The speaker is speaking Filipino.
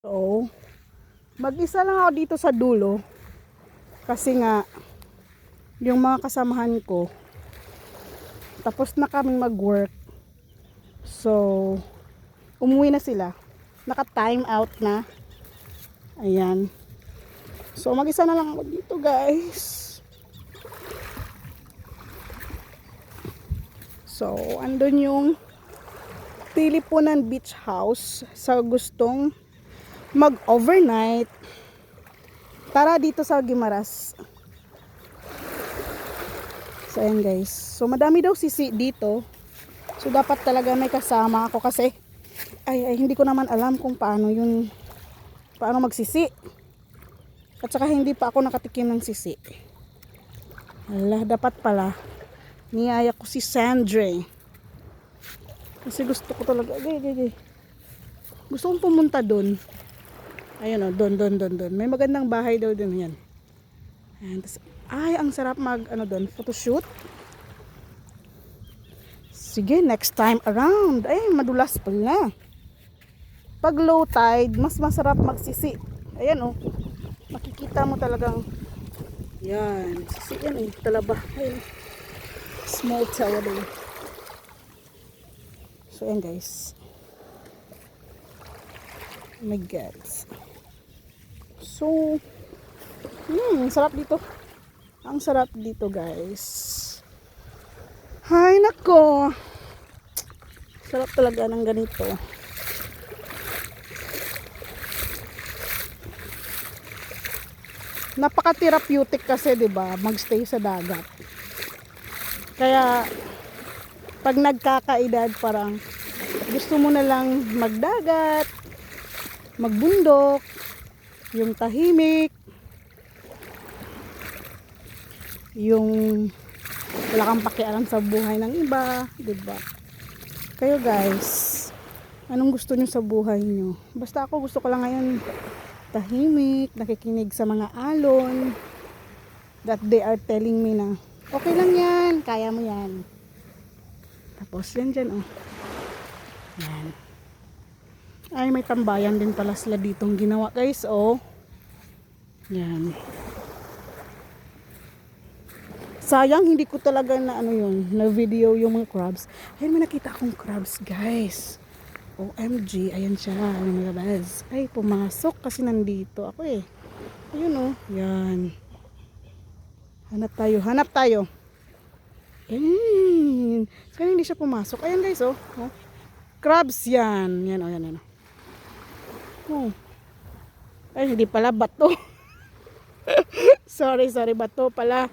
So, mag-isa lang ako dito sa dulo. Kasi nga, yung mga kasamahan ko, tapos na kaming mag-work. So, umuwi na sila. Naka-time out na. Ayan. So, mag-isa na lang ako dito, guys. So, andun yung Tilipunan Beach House sa gustong mag-overnight. Tara dito sa Gimaras. So, ayan guys. So, madami daw sisi dito. So, dapat talaga may kasama ako kasi ay, ay hindi ko naman alam kung paano yun paano magsisi. At saka hindi pa ako nakatikim ng sisi. Ala, dapat pala niyaya ko si Sandre. Kasi gusto ko talaga. Gay, gay, gay. Gusto kong pumunta doon. Ayun o, doon, doon, doon, doon. May magandang bahay daw doon yan. Ayan, ay, ang sarap mag, ano doon, photoshoot. Sige, next time around. Ay, madulas pala. Pag low tide, mas masarap magsisi. Ayan o. Makikita mo talagang, yan, sisi yan eh, talaba. Ayun. Small tower din. So, ayan guys. Oh my God. So, hmm, sarap dito. Ang sarap dito, guys. Hay, nako. Sarap talaga ng ganito. Napaka-therapeutic kasi, 'di ba? Magstay sa dagat. Kaya pag nagkakaedad parang gusto mo na lang magdagat, magbundok, yung tahimik, yung wala kang pakialam sa buhay ng iba, 'di ba? Kayo guys, anong gusto niyo sa buhay niyo? Basta ako gusto ko lang ngayon tahimik, nakikinig sa mga alon that they are telling me na okay lang yan, kaya mo yan. Tapos yan dyan oh. Yan. Ay, may tambayan din pala sila ditong ginawa guys oh. Yan. Sayang hindi ko talaga na ano yun, na video yung mga crabs. Ayun, may nakita akong crabs guys. OMG, ayan siya, lumalabas. Ay, pumasok kasi nandito ako eh. Ayun oh, yan. Hanap tayo, hanap tayo. Ayan. Kaya hindi siya pumasok. Ayan guys oh. oh. Crabs yan. Yan oh, yan, yan. Oh. Ay, hindi pala bato. sorry, sorry, bato pala.